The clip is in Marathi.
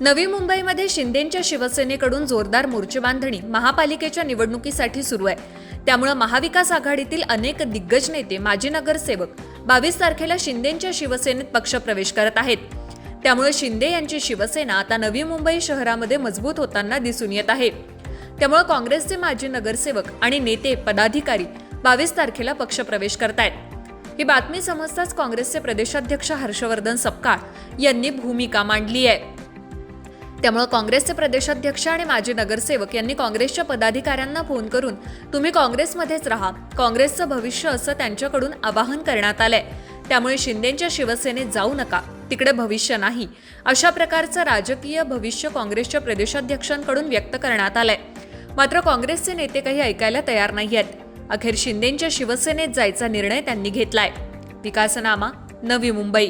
नवी मुंबईमध्ये शिंदेंच्या शिवसेनेकडून जोरदार मोर्चेबांधणी महापालिकेच्या निवडणुकीसाठी सुरू आहे. त्यामुळे महाविकास आघाडीतील अनेक दिग्गज नेते माजी नगरसेवक बावीस तारखेला शिंदेंच्या शिवसेनेत पक्षप्रवेश करत आहेत. त्यामुळे शिंदे यांची शिवसेना आता नवी मुंबई शहरामध्ये मजबूत होताना दिसून येत आहे. त्यामुळे काँग्रेसचे माजी नगरसेवक आणि नेते पदाधिकारी बावीस तारखेला पक्षप्रवेश करतायत. ही बातमी समजताच काँग्रेसचे प्रदेशाध्यक्ष हर्षवर्धन सपकाळ यांनी भूमिका मांडली आहे. त्यामुळे काँग्रेसचे प्रदेशाध्यक्ष आणि माजी नगरसेवक यांनी काँग्रेसच्या पदाधिकाऱ्यांना फोन करून तुम्ही काँग्रेसमध्येच राहा. काँग्रेसचं भविष्य असं त्यांच्याकडून आवाहन करण्यात आलंय. त्यामुळे शिंदेच्या शिवसेनेत जाऊ नका. तिकडे भविष्य नाही. अशा प्रकारचं राजकीय भविष्य काँग्रेसच्या प्रदेशाध्यक्षांकडून व्यक्त करण्यात आलंय. मात्र काँग्रेसचे नेते काही ऐकायला तयार नाही आहेत अखेर शिंदेच्या शिवसेनेत जायचा निर्णय त्यांनी घेतलाय. विकासनामा नवी मुंबई.